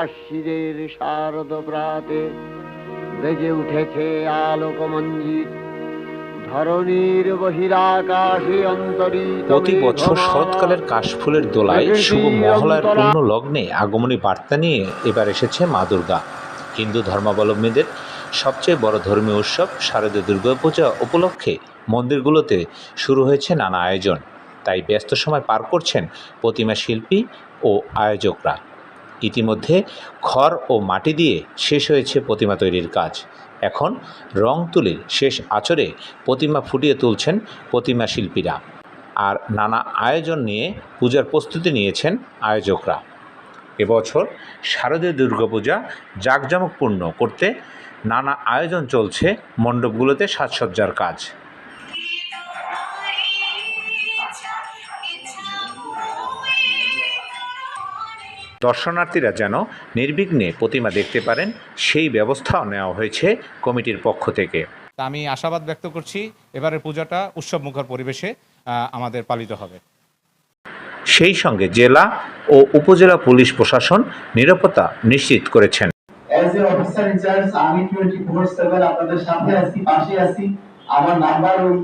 আশ্বিরের শারদ প্রাতে বেজে উঠেছে আলোকমঞ্জিত ধরণীর বহিরাকাশে অন্তরিত প্রতি বছর। শরৎকালের কাশফুলের দোলায় শুভ মহলার পূর্ণ লগ্নে আগমনী বার্তা নিয়ে এবার এসেছে মা দুর্গা। হিন্দু ধর্মাবলম্বীদের সবচেয়ে বড় ধর্মীয় উৎসব শারদীয় দুর্গাপূজা উপলক্ষে মন্দিরগুলোতে শুরু হয়েছে নানা আয়োজন। তাই ব্যস্ত সময় পার করছেন প্রতিমা শিল্পী ও আয়োজকরা। ইতিমধ্যে খড় ও মাটি দিয়ে শেষ হয়েছে প্রতিমা তৈরির কাজ। এখন রং তুলির শেষ আচরে প্রতিমা ফুটিয়ে তুলছেন প্রতিমা শিল্পীরা। আর নানা আয়োজন নিয়ে পূজার প্রস্তুতি নিয়েছেন আয়োজকরা। এবছর শারদীয় দুর্গাপূজা জাঁকজমকপূর্ণ করতে নানা আয়োজন চলছে মণ্ডপগুলোতে সাজসজ্জার কাজ। দর্শনার্থীরা যেন নির্বিঘ্নে প্রতিমা দেখতে পারেন সেই ব্যবস্থাও নেওয়া হয়েছে কমিটির পক্ষ থেকে। তা আমি আশাবাদ ব্যক্ত করছি এবারের পূজাটা উৎসবমুখর পরিবেশে আমাদের পালিত হবে। সেই সঙ্গে জেলা ও উপজেলা পুলিশ প্রশাসন নিরাপত্তা নিশ্চিত করেছেন। As a officer in charge আমি টোয়েন্টি ফোর সেভেন আপনাদের সাথে আছি পাশে আছি। আমার নাম্বার ওই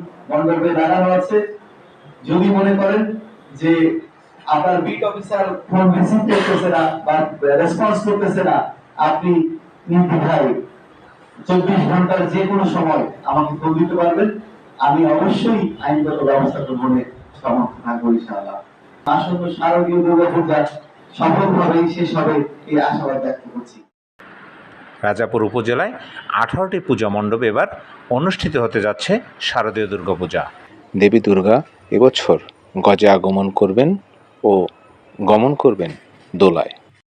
দাঁড়ানো আছে। যদি মনে করেন যে আপনার বিট অফিসার ফোন রিসিভ করতেছে না বা রেসপন্স করতেছে না আপনি নির্দ্বিধায় চব্বিশ ঘণ্টার যে কোনো সময় আমাকে ফোন দিতে পারবেন। আমি অবশ্যই আইনগত ব্যবস্থা গ্রহণে সমর্থ থাকব ইনশাআল্লাহ। আসন্ন শারদীয় দুর্গাপূজা সফলভাবেই শেষ হবে এই আশাবাদ ব্যক্ত করছি। রাজাপুর উপজেলায় আঠারোটি পূজা মণ্ডপ এবার অনুষ্ঠিত হতে যাচ্ছে শারদীয় দুর্গাপূজা। দেবী দুর্গা এবছর গজে আগমন করবেন ও গমন করবেন দোলায়।